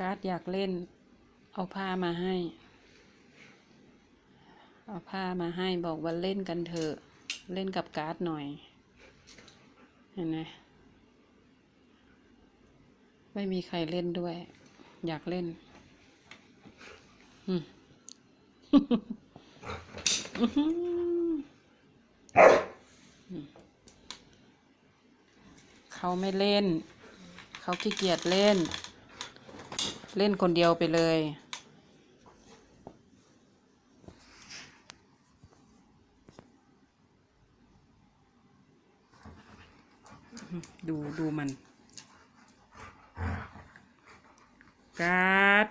การ์ดอยากเล่น เอาผ้ามาให้ เอาผ้ามาให้บอกว่าเล่นกันเถอะ เล่นกับการ์ดหน่อย เห็นไหมไม่มีใครเล่นด้วย อยากเล่นอืมเขาไม่เล่น เขาขี้เกียจเล่น เล่นคนเดียวไปเลย ดูดูมัน การ์ด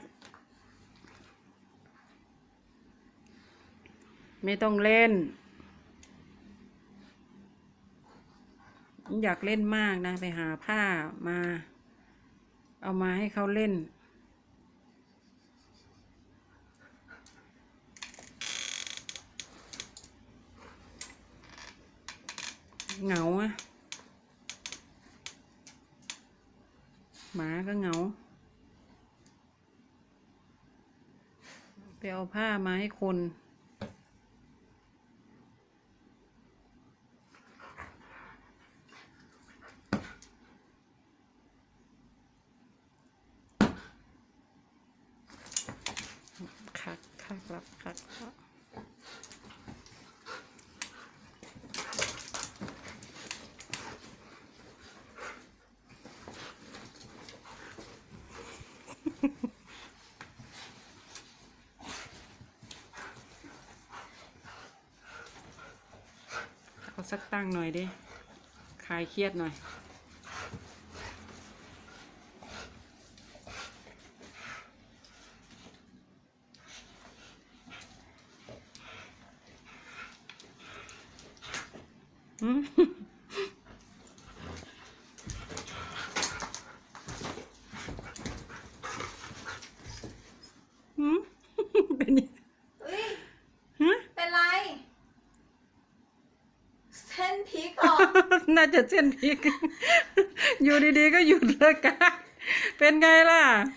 ไม่ต้องเล่น อยากเล่นมากนะ ไปหาผ้ามา เอามาให้เขาเล่น เหงาอะหมาก็เหงา ไปเอาผ้ามาให้คน คักคักรับคัก เอาสักตั้งหน่อยดิคลายเครียดหน่อยอืม หืม เป็นยัง เฮ้ย ฮะ เป็นไร เส้นพริกเหรอ น่าจะเส้นพริก อยู่ดีๆก็หยุดเลยกันเป็นไงล่ะ